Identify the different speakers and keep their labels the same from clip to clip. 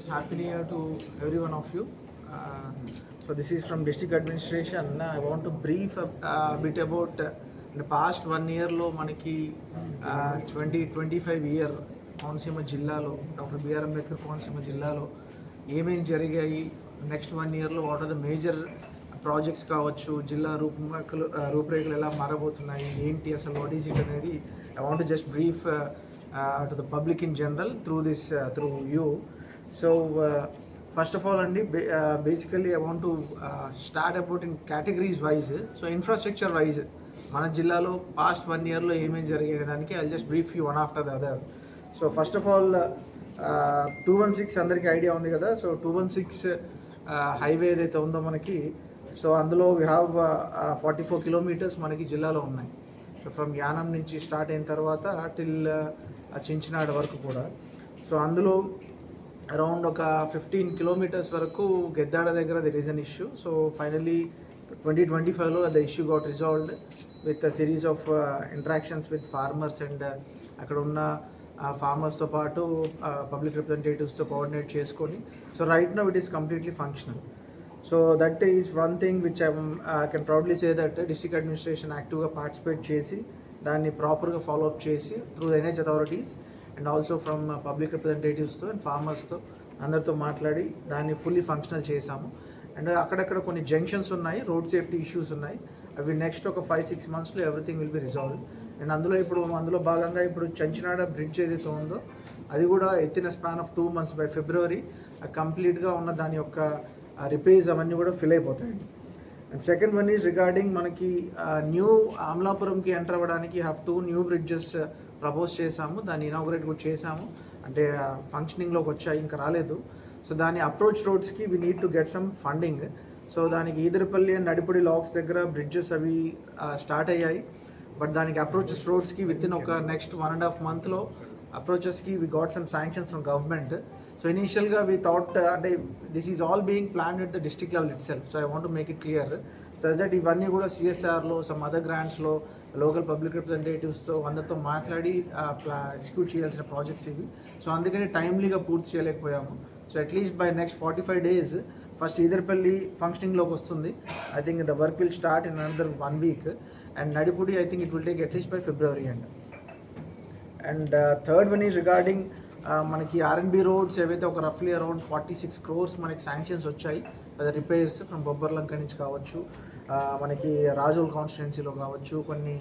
Speaker 1: Happy New to to one of you so this is from district administration I want to brief to about a, past one ఇయర్లో మనకి twenty twenty five year Konaseema జిల్లాలో doctor BR Ambedkar Konaseema జిల్లాలో ఏమేమి జరిగాయి? Next one ఇయర్లో what are the major projects కావచ్చు? జిల్లా రూపురేఖలు రూపురేఖలు ఎలా మారబోతున్నాయి? ఏంటి అసలు వాట్ ఈజ్ ఇట్ అనేది? I want just brief to the public in general through this through you so first of all అండి basically I want to start about in categories wise so infrastructure wise మన జిల్లాలో past one ఇయర్లో ఏమేమి జరిగే దానికి I just brief you one after the other so first of all two one six అందరికీ idea ఉంది కదా. So two one six highway ఏదైతే ఉందో మనకి సో అందులో we have forty four kilometres మనకి జిల్లాలో ఉన్నాయి. సో ఫ్రమ్ యానం నుంచి స్టార్ట్ అయిన తర్వాత టిల్ చించినాడ uh, వరకు కూడా. సో అందులో అరౌండ్ ఒక ఫిఫ్టీన్ కిలోమీటర్స్ వరకు గెద్దాడ దగ్గర the reason issue so finally twenty twenty ఫైవ్లో the issue got resolved with series of interactions with farmers and అక్కడ ఉన్న ఫార్మర్స్తో పాటు పబ్లిక్ రిప్రజెంటేటివ్స్తో కోఆర్డినేట్ చేసుకొని so right now it is completely functional so that is one thing which I can proudly say that district administration యాక్టివ్గా participate చేసి దాన్ని ప్రాపర్గా ఫాలోఅప్ చేసి through NH authorities and also from public రిప్రజెంటేటివ్స్తో and ఫార్మర్స్తో అందరితో మాట్లాడి దాన్ని ఫుల్లీ ఫంక్షనల్ చేశాము. అండ్ అక్కడక్కడ కొన్ని జంక్షన్స్ ఉన్నాయి రోడ్ సేఫ్టీ ఇష్యూస్ ఉన్నాయి. అవి నెక్స్ట్ ఒక ఫైవ్ సిక్స్ మంత్స్లో everything will be resolve and అందులో ఇప్పుడు అందులో భాగంగా ఇప్పుడు చంచినాడ బ్రిడ్జ్ ఏదైతే ఉందో అది కూడా ఎత్తిన span of two months by February కంప్లీట్గా ఉన్న దాని యొక్క రిపేర్స్ అవన్నీ కూడా ఫిల్ అయిపోతాయి. And second one is regarding మనకి న్యూ అమలాపురంకి ఎంటర్ అవ్వడానికి have two new bridges propose చేశాము దాన్ని ఇనాగ్రేట్ కూడా చేశాము. అంటే ఫంక్షనింగ్లోకి వచ్చాయి ఇంకా రాలేదు. సో దాని approach రోడ్స్కి we need to get some funding so దానికి ఈదరపల్లి అండ్ నడిపొడి లాక్స్ దగ్గర బ్రిడ్జెస్ అవి స్టార్ట్ అయ్యాయి. బట్ దానికి అప్రోచెస్ రోడ్స్కి విత్ ఇన్ ఒక నెక్స్ట్ వన్ అండ్ హాఫ్ మంత్లో అప్రోచెస్కి we got some sanctions from government so ఇనీషియల్గా వీ థాట్ అంటే this is all being plan at the district level itself so I want make it clear so that ఇవన్నీ కూడా సిఎస్ఆర్లో some other గ్రాంట్స్లో local public రిప్రజెంటేటివ్స్తో అందరితో మాట్లాడి ప్లా ఎగ్జిక్యూట్ చేయాల్సిన ప్రాజెక్ట్స్ ఇవి. సో అందుకని టైమ్లీగా పూర్తి చేయలేకపోయాము. So at least by next forty five days first Edarapalli ఫంక్షనింగ్లోకి వస్తుంది. I think the work will start in another one week. And Nadipudi I think it will take at least by February and and third one is regarding మనకి R&B roads ఏవైతే ఒక రఫ్లీ around forty six crores మనకి sanctions వచ్చాయి అదే repairs from Bobbarlanka నుంచి కావచ్చు. మనకి రాజోల్ కాన్స్టిట్యున్సీలో కావచ్చు కొన్ని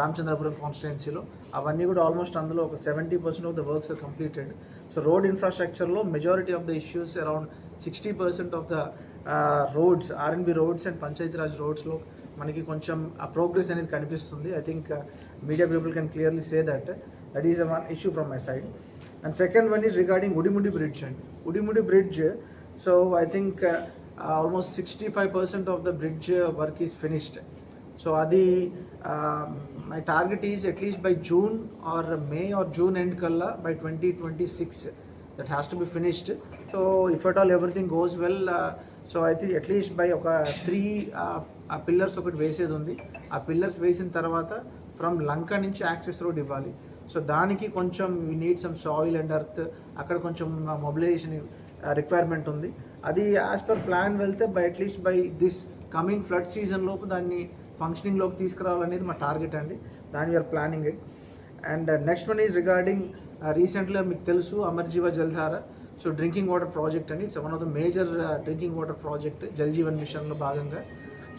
Speaker 1: రామచంద్రపురం కాన్స్టిట్యున్సీలో అవన్నీ కూడా ఆల్మోస్ట్ అందులో ఒక seventy percent of the works are completed so road ఇన్ఫ్రాస్ట్రక్చర్లో majority of the issues around sixty percent of the roads R and B roads and Panchayati Raj రోడ్స్లో మనకి కొంచెం ఆ ప్రోగ్రెస్ అనేది కనిపిస్తుంది. I think media people can clearly say that that is one issue from my side and second one is regarding Udimudi bridge అండి Udimudi bridge so I think almost sixty five percent of the bridge work is finished so అది my target is at least by June or May or June end కల్లా by twenty twenty six that has to be finished so if at all everything goes well so అయితే at least by ఒక three ఆ pillars ఒకటి వేసేది ఉంది. ఆ pillars వేసిన తర్వాత ఫ్రమ్ లంక నుంచి యాక్సెస్ రోడ్ ఇవ్వాలి. సో దానికి కొంచెం we need some soil and earth అక్కడ కొంచెం మొబిలైజేషన్ రిక్వైర్మెంట్ ఉంది. అది యాజ్ పర్ ప్లాన్ వెళ్తే by at least by this coming flood season లోపు దాన్ని ఫంక్షనింగ్లోకి తీసుకురావాలనేది మా టార్గెట్ అండి. దాని you are planning it and next one is regarding రీసెంట్గా మీకు తెలుసు Amarjeeva Jaldhara so drinking water project అండి. It's one of the major drinking water project Jal Jeevan మిషన్లో భాగంగా.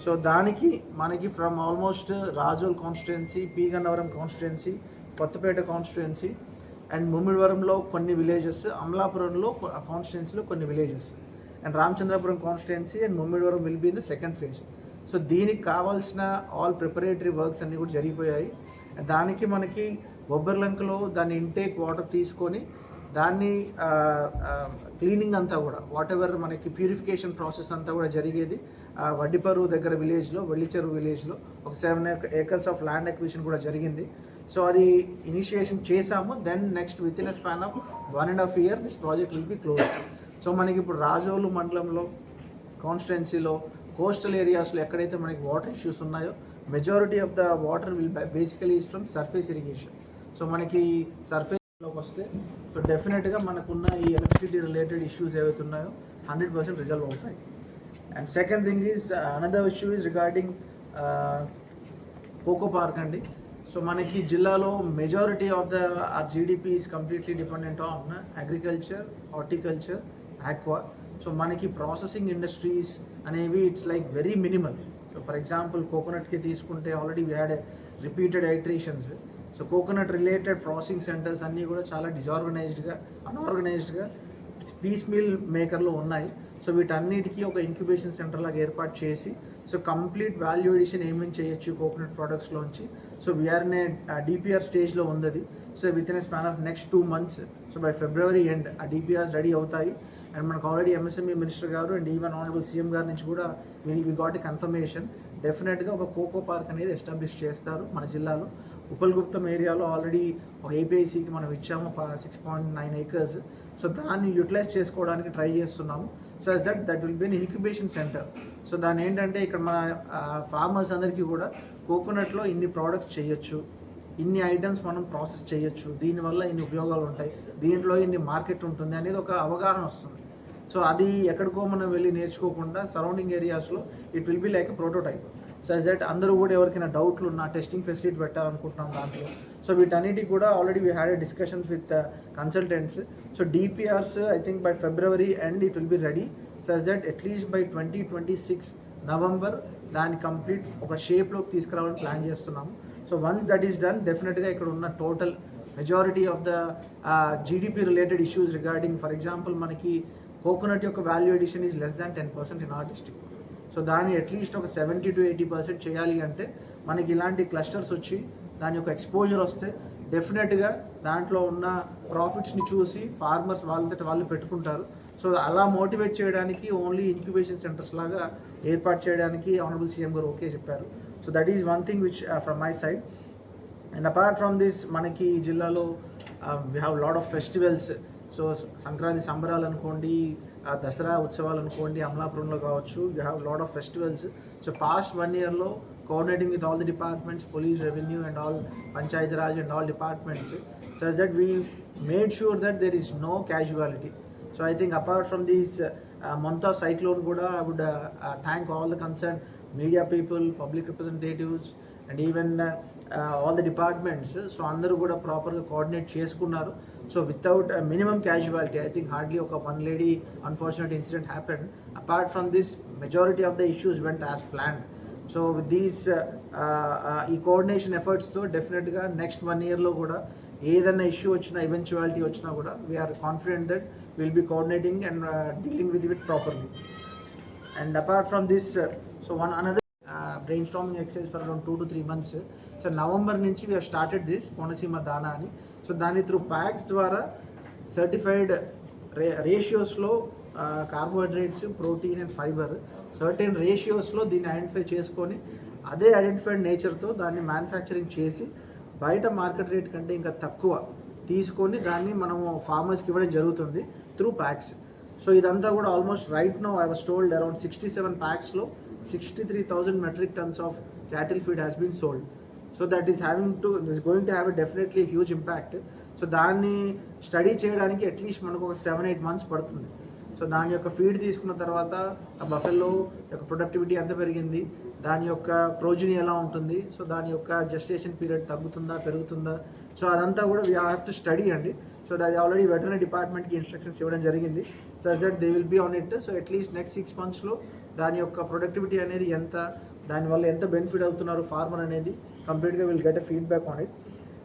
Speaker 1: సో దానికి మనకి from almost Razole constituency P Gannavaram constituency Kothapeta constituency and ముమ్మిడివరంలో కొన్ని villages అమలాపురంలో కాన్స్టిట్యున్సీలో కొన్ని villages and Ramachandrapuram constituency and Mummidivaram will be in the second phase so దీనికి కావాల్సిన ఆల్ ప్రిపరేటరీ వర్క్స్ అన్నీ కూడా జరిగిపోయాయి. దానికి మనకి బొబ్బర్లంకలో దాని ఇంటేక్ వాటర్ తీసుకొని దాన్ని క్లీనింగ్ అంతా కూడా వాట్ ఎవర్ మనకి ప్యూరిఫికేషన్ ప్రాసెస్ అంతా కూడా జరిగేది వడ్డిపరువు వడ్డిపరు దగ్గర విలేజ్లో వెల్లిచెరు విలేజ్లో ఒక seven acres of land acquisition కూడా జరిగింది. సో అది ఇనిషియేషన్ చేసాము. Then next within a span of one and half year this project will be close so మనకి ఇప్పుడు రాజోలు మండలంలో కాన్స్టిట్యున్సీలో కోస్టల్ ఏరియాస్లో ఎక్కడైతే మనకి వాటర్ ఇష్యూస్ ఉన్నాయో majority of the water will basically from surface irrigation so మనకి సర్ఫేస్లోకి వస్తే సో డెఫినెట్గా మనకున్న ఈ ఎలక్ట్రిసిటీ రిలేటెడ్ ఇష్యూస్ ఏవైతే ఉన్నాయో హండ్రెడ్ పర్సెంట్ రిజల్వ్ అవుతాయి. And second thing is another issue is regarding cocoa park అండి. సో మనకి జిల్లాలో majority of the our GDP is completely dependent on agriculture horticulture aqua so మనకి ప్రాసెసింగ్ ఇండస్ట్రీస్ అనేవి it's like very minimal so for example కోకోనట్కి తీసుకుంటే already we had repeated iterations so coconut related processing centres అన్నీ కూడా చాలా డిజార్గనైజ్డ్గా అన్ఆర్గనైజ్డ్గా piece meal మేకర్లో ఉన్నాయి. So వీటన్నిటికీ ఒక incubation centre లాగా ఏర్పాటు చేసి సో కంప్లీట్ వాల్యూ ఎడిషన్ ఏమేమి చేయొచ్చు కోకోనట్ ప్రోడక్ట్స్లోంచి సో వీఆర్ నే డిపిఆర్ స్టేజ్లో ఉంది so within span of next two months so by February end ఆ డిపిఆర్స్ రెడీ అవుతాయి. అండ్ మనకు ఆల్రెడీ ఎంఎస్ఎంఈ మినిస్టర్ గారు అండ్ ఈవెన్ ఆనరబుల్ సీఎం గారి నుంచి కూడా వి గాట్ కన్ఫర్మేషన్ డెఫినెట్గా ఒక కోకో పార్క్ అనేది ఎస్టాబ్లిష్ చేస్తారు మన జిల్లాలో. ఉపల్గుప్తం ఏరియాలో ఆల్రెడీ ఒక ఏపీఐసికి మనం ఇచ్చాము ఒక six point nine acres so దాన్ని యూటిలైజ్ చేసుకోవడానికి ట్రై చేస్తున్నాము. So as that that will be an incubation centre so దాని ఏంటంటే ఇక్కడ మన ఫార్మర్స్ అందరికీ కూడా కోకోనట్లో ఇన్ని ప్రోడక్ట్స్ చేయొచ్చు. ఇన్ని ఐటమ్స్ మనం ప్రాసెస్ చేయొచ్చు. దీనివల్ల ఇన్ని ఉపయోగాలు ఉంటాయి. దీంట్లో ఇన్ని మార్కెట్ ఉంటుంది అనేది ఒక అవగాహన వస్తుంది. సో అది ఎక్కడికో మనం వెళ్ళి నేర్చుకోకుండా సరౌండింగ్ ఏరియాస్లో it will be like prototype so that అందరూ కూడా ఎవరికైనా డౌట్లు ఉన్న టెస్టింగ్ ఫెసిలిటీ పెట్టాలనుకుంటున్నాం దాంట్లో. సో వీటన్నిటికి కూడా already we had discussions with consultants so DPRs I think by February and it will be ready so that at least by twenty twenty six November దాన్ని complete ఒక షేప్లోకి తీసుకురావాలని ప్లాన్ చేస్తున్నాము. So once that is done డెఫినెట్గా ఇక్కడ ఉన్న total majority of the GDP related issues regarding for example మనకి coconut యొక్క value addition is less than ten percent in our district so దాన్ని అట్లీస్ట్ ఒక సెవెంటీ టు ఎయిటీ పర్సెంట్ చేయాలి అంటే మనకి ఇలాంటి క్లస్టర్స్ వచ్చి దాని యొక్క ఎక్స్పోజర్ వస్తే డెఫినెట్గా దాంట్లో ఉన్న ప్రాఫిట్స్ని చూసి ఫార్మర్స్ వాళ్ళతో వాళ్ళు పెట్టుకుంటారు. సో అలా మోటివేట్ చేయడానికి ఓన్లీ ఇంక్యుబేషన్ సెంటర్స్ లాగా ఏర్పాటు చేయడానికి ఆనరబుల్ సీఎం గారు ఓకే చెప్పారు. So that is one thing which from my side and apart from this మనకి ఈ జిల్లాలో we have lot of festivals so Sankranti సంబరాలు అనుకోండి ఆ దసరా ఉత్సవాలు అనుకోండి అమలాపురంలో కావచ్చు you have lot of festivals so past one ఇయర్లో coordinating with all the departments police revenue and all Panchayati Raj and all departments so that we made sure that there is no casualty so I think apart from these Montha cyclone కూడా I would thank all the concern media people public representatives and even all the departments so అందరూ కూడా ప్రాపర్గా coordinate చేసుకున్నారు. So without minimum casualty I think hardly ఒక one lady unfortunate incident happen apart from this majority of the issues went as planned so with these ఈ coordination ఎఫర్ట్స్తో డెఫినెట్గా next one ఇయర్లో కూడా ఏదైనా ఇష్యూ వచ్చినా ఈవెన్చువాలిటీ వచ్చినా కూడా we are confident that will be coordinating and dealing with it properly and apart from this so one another brain storming exercise for around two to three months so November నుంచి we are started this Konaseema Dana అని. So దాని through PACS ద్వారా certified రే రేషియోస్లో carbohydrates protein and fibre certain రేషియోస్లో దీన్ని identify చేసుకొని అదే identified నేచర్తో దాన్ని manufacturing చేసి బయట మార్కెట్ రేట్ కంటే ఇంకా తక్కువ తీసుకొని దాన్ని మనము ఫార్మర్స్కి ఇవ్వడం జరుగుతుంది త్రూ ప్యాక్స్ సో ఇదంతా కూడా almost right no I was told around sixty seven ప్యాక్స్లో sixty three thousand metric tonnes of cattle feed has been sold so that is having to is going to have a definitely huge impact so దాన్ని study చేయడానికి at least మనకు ఒక seven eight months పడుతుంది. So దాని యొక్క feed తీసుకున్న తర్వాత ఆ బఫెల్లో యొక్క ప్రొడక్టివిటీ ఎంత పెరిగింది? దాని యొక్క ప్రోజిని ఎలా ఉంటుంది? సో దాని యొక్క జస్టేషన్ పీరియడ్ తగ్గుతుందా పెరుగుతుందా? సో అదంతా కూడా వీ హ్యావ్ టు స్టడీ అండి. సో దాని ఆల్రెడీ వెటర్నరీ డిపార్ట్మెంట్కి ఇన్స్ట్రక్షన్స్ ఇవ్వడం జరిగింది. So that they will be on it so at least next six మంత్స్లో దాని యొక్క ప్రొడక్టివిటీ అనేది ఎంత దానివల్ల ఎంత బెనిఫిట్ అవుతున్నారు ఫార్మర్ అనేది కంప్లీట్గా will get a feedback on it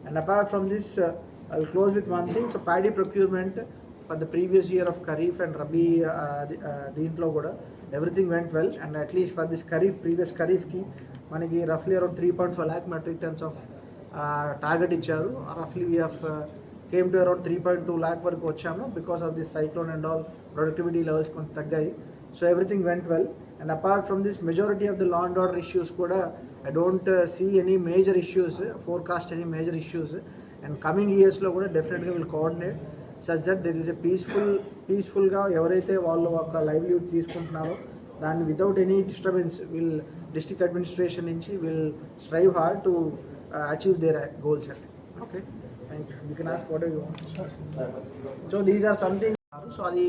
Speaker 1: and apart from this I close with one thing so paddy procurement for the previous year of kharif and rabi దీంట్లో కూడా everything went well and at least for this kharif previous ఖరీఫ్కి మనకి రఫ్లీ around three point five lakh metric tonnes of target ఇచ్చారు. రఫ్లీ we off came to around three point two lakh వరకు వచ్చాము because of this cyclone and all productivity levels కొంచెం తగ్గాయి. So everything went well and apart from this majority of the law and order issues కూడా I don't see any major issues forecast any major issues and coming ఇయర్స్లో కూడా డెఫినెట్గా will coordinate such that there is a peaceful పీస్ఫుల్గా ఎవరైతే వాళ్ళు ఒక livelihood తీసుకుంటున్నారో దాన్ని without any disturbance will district administration నుంచి will strive hard to achieve their goals అండి okay thank you you can ask what you so these are something so అది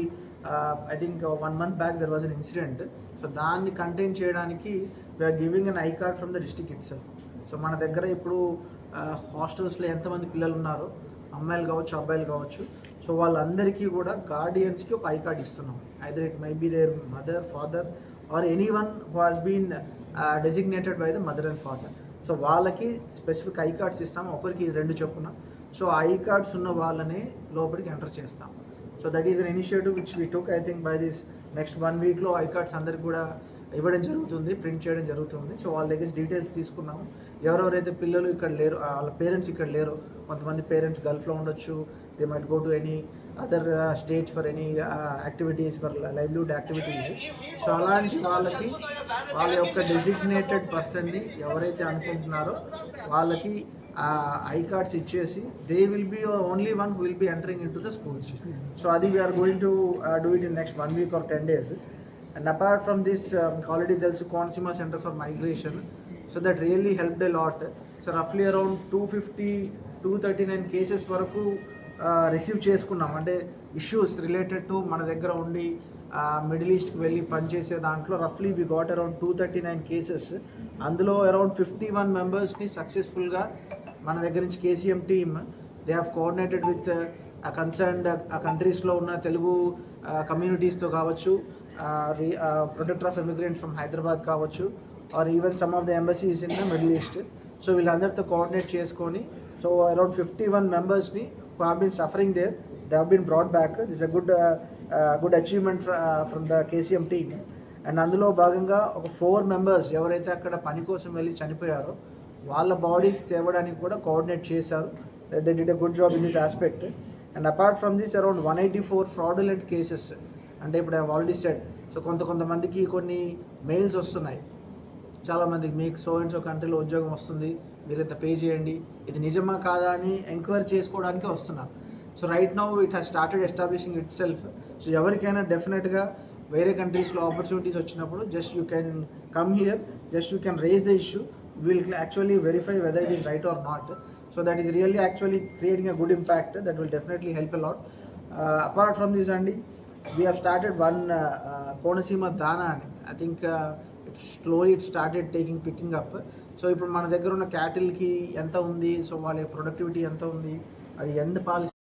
Speaker 1: I think one month back there was an incident so దాన్ని contain చేయడానికి we are giving an I card from the district itself so మన దగ్గర ఇప్పుడు హాస్టల్స్లో ఎంతమంది పిల్లలు ఉన్నారో అమ్మాయిలు కావచ్చు అబ్బాయిలు కావచ్చు సో వాళ్ళందరికీ కూడా గార్డియన్స్కి ఒక ఐ కార్డ్ ఇస్తున్నాం. Either it may be their mother father or anyone who has been designated by the mother and father so వాళ్ళకి స్పెసిఫిక్ ఐ కార్డ్స్ ఇస్తాం ఒకరికి రెండు చొప్పున. సో ఐ కార్డ్స్ ఉన్న వాళ్ళనే లోపలికి ఎంటర్ చేస్తాం. So that is an initiative which we took I think by this next one వీక్లో ఐ కార్డ్స్ అందరికి కూడా ఇవ్వడం జరుగుతుంది ప్రింట్ చేయడం జరుగుతుంది. సో వాళ్ళ దగ్గర డీటెయిల్స్ తీసుకున్నాము. ఎవరెవరైతే పిల్లలు ఇక్కడ లేరు వాళ్ళ పేరెంట్స్ ఇక్కడ లేరు కొంతమంది పేరెంట్స్ గల్ఫ్లో ఉండొచ్చు they might go to any other states for any activities for livelihood activities so అలాంటి వాళ్ళకి వాళ్ళ యొక్క డెసిగ్నేటెడ్ పర్సన్ని ఎవరైతే అనుకుంటున్నారో వాళ్ళకి ఐ కార్డ్స్ ఇచ్చేసి they will be only one will be entering into the schools so అది we are going to do it in next one week or ten days and apart from this already తెలుసు Konaseema centre for migration so that really help the lot so రఫ్లీ around two fifty two thirty nine cases వరకు receive చేసుకున్నాం. అంటే issues related to మన దగ్గర ఉండి middle ఈస్ట్కి వెళ్ళి పనిచేసే దాంట్లో రఫ్లీ we got around two thirty nine cases అందులో అరౌండ్ ఫిఫ్టీ వన్ మెంబర్స్ని సక్సెస్ఫుల్గా మన దగ్గర నుంచి KCM team they have coordinated with uh concerned uh కంట్రీస్లో ఉన్న తెలుగు కమ్యూనిటీస్తో కావచ్చు protector of immigrants from Hyderabad కావచ్చు or even some of the embassies in the Middle East so వీళ్ళందరితో కోఆర్డినేట్ చేసుకొని సో అరౌండ్ ఫిఫ్టీ వన్ మెంబర్స్ని who have been suffering there they have been brought back this a good good achievement from the KCM team and అందులో భాగంగా ఒక four members ఎవరైతే అక్కడ పని కోసం వెళ్ళి చనిపోయారో వాళ్ళ బాడీస్ తేవడానికి కూడా కోఆర్డినేట్ చేశారు. They did a good job in this aspect and apart from this around one eighty four fraudulent cases అంటే ఇప్పుడు ఆల్రెడీ సెడ్ సో కొంత కొంతమందికి కొన్ని మెయిల్స్ వస్తున్నాయి. చాలామందికి మీకు సో అండ్ సో కంట్రీలో ఉద్యోగం వస్తుంది. మీరు ఇంత పే చేయండి. ఇది నిజమా కాదా అని ఎంక్వైరీ చేసుకోవడానికి వస్తున్నారు. So right now it has started establishing itself so ఎవరికైనా డెఫినెట్గా వేరే కంట్రీస్లో ఆపర్చునిటీస్ వచ్చినప్పుడు just you can come here just you can raise the issue will actually verify whether is right or or not so that really really actually a good good impact that will definitely help lot. Uh, apart from this అండి we have started one uh, uh, Konaseema Dana అని I think it's slowly it started taking picking up so ఇప్పుడు మన దగ్గర ఉన్న క్యాటిల్కి ఎంత ఉంది? So వాళ్ళ productivity ఎంత ఉంది? అది ఎంత పాలసీ